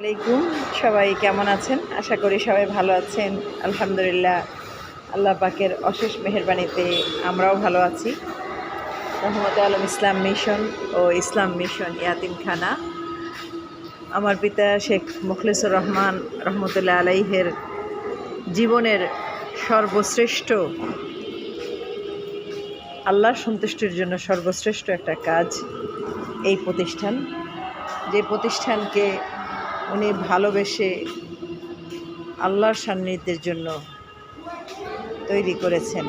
আলাইকুম। সবাই কেমন আছেন? আশা করি সবাই ভালো আছেন। আলহামদুলিল্লাহ, আল্লাহ পাকের অশেষ মেহেরবানিতে আমরাও ভালো আছি। রহমত আলম ইসলাম মিশন ও ইসলাম মিশন ইয়াতিমখানা। আমার পিতা শেখ মুখলিসুর রহমান রহমতুল্লাহ আলাইহের জীবনের সর্বশ্রেষ্ঠ, আল্লাহর সন্তুষ্টির জন্য সর্বশ্রেষ্ঠ একটা কাজ এই প্রতিষ্ঠান। যে প্রতিষ্ঠানকে উনি ভালোবেসে আল্লাহর সান্নিধ্যের জন্য তৈরি করেছেন।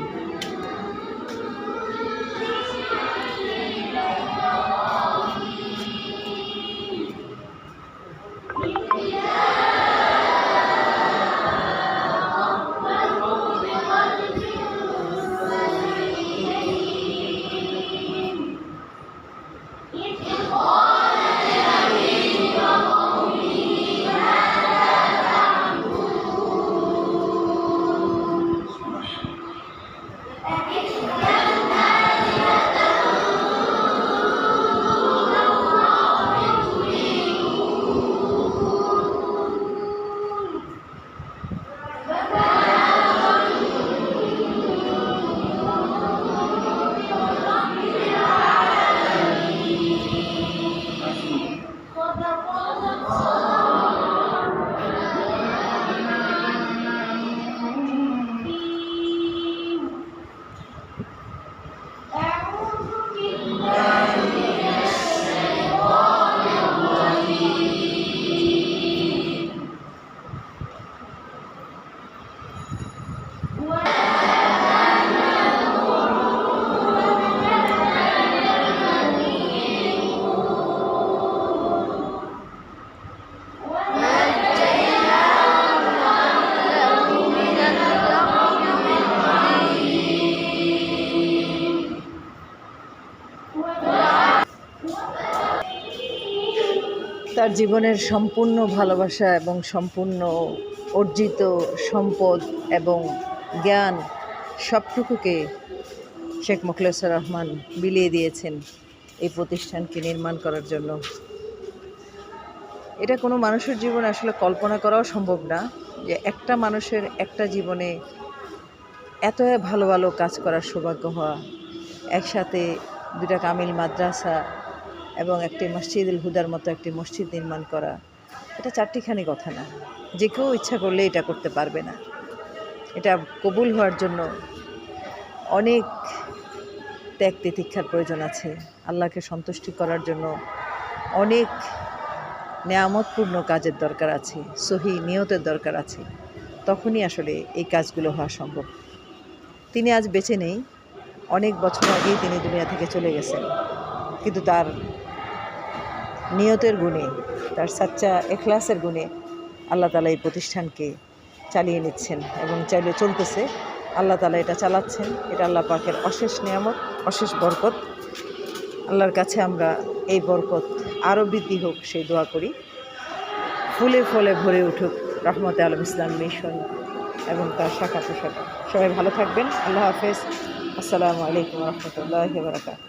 তার জীবনের সম্পূর্ণ ভালোবাসা এবং সম্পূর্ণ অর্জিত সম্পদ এবং জ্ঞান সবটুকুকে শেখ মুখলেসুর রহমান বিলিয়ে দিয়েছেন এই প্রতিষ্ঠানকে নির্মাণ করার জন্য। এটা কোনো মানুষের জীবনে আসলে কল্পনা করাও সম্ভব না যে একটা মানুষের একটা জীবনে এত ভালো ভালো কাজ করার সৌভাগ্য হওয়া, একসাথে দুটা কামিল মাদ্রাসা এবং একটি মসজিদুল হুদার মতো একটি মসজিদ নির্মাণ করা। এটা চারটিখানি কথা না। যে কেউ ইচ্ছা করলে এটা করতে পারবে না। এটা কবুল হওয়ার জন্য অনেক ত্যাগ তিতিক্ষার প্রয়োজন আছে। আল্লাহকে সন্তুষ্টি করার জন্য অনেক নেয়ামতপূর্ণ কাজের দরকার আছে। সহি নিয়তের দরকার আছে। তখনই আসলে এই কাজগুলো হওয়া সম্ভব। তিনি আজ বেঁচে নেই। অনেক বছর আগেই তিনি দুনিয়া থেকে চলে গেছেন। কিন্তু তার নিয়তের গুণে, তার সাচ্চা এখলাসের গুণে আল্লাহ তালা এই প্রতিষ্ঠানকে চালিয়ে নিচ্ছেন এবং চাইলে চলতেছে। আল্লাহ তালা এটা চালাচ্ছেন। এটা আল্লাহ পাকের অশেষ নিয়ামত, অশেষ বরকত। আল্লাহর কাছে আমরা এই বরকত আরও বৃদ্ধি হোক, সেই দোয়া করি। ফুলে ফলে ভরে উঠুক রহমতে আলম ইসলাম মিশন এবং তার শাখা প্রশাখা। সবাই ভালো থাকবেন। আল্লাহ হাফেজ। আসসালামু আলাইকুম রহমতুল্লাহ বারকাত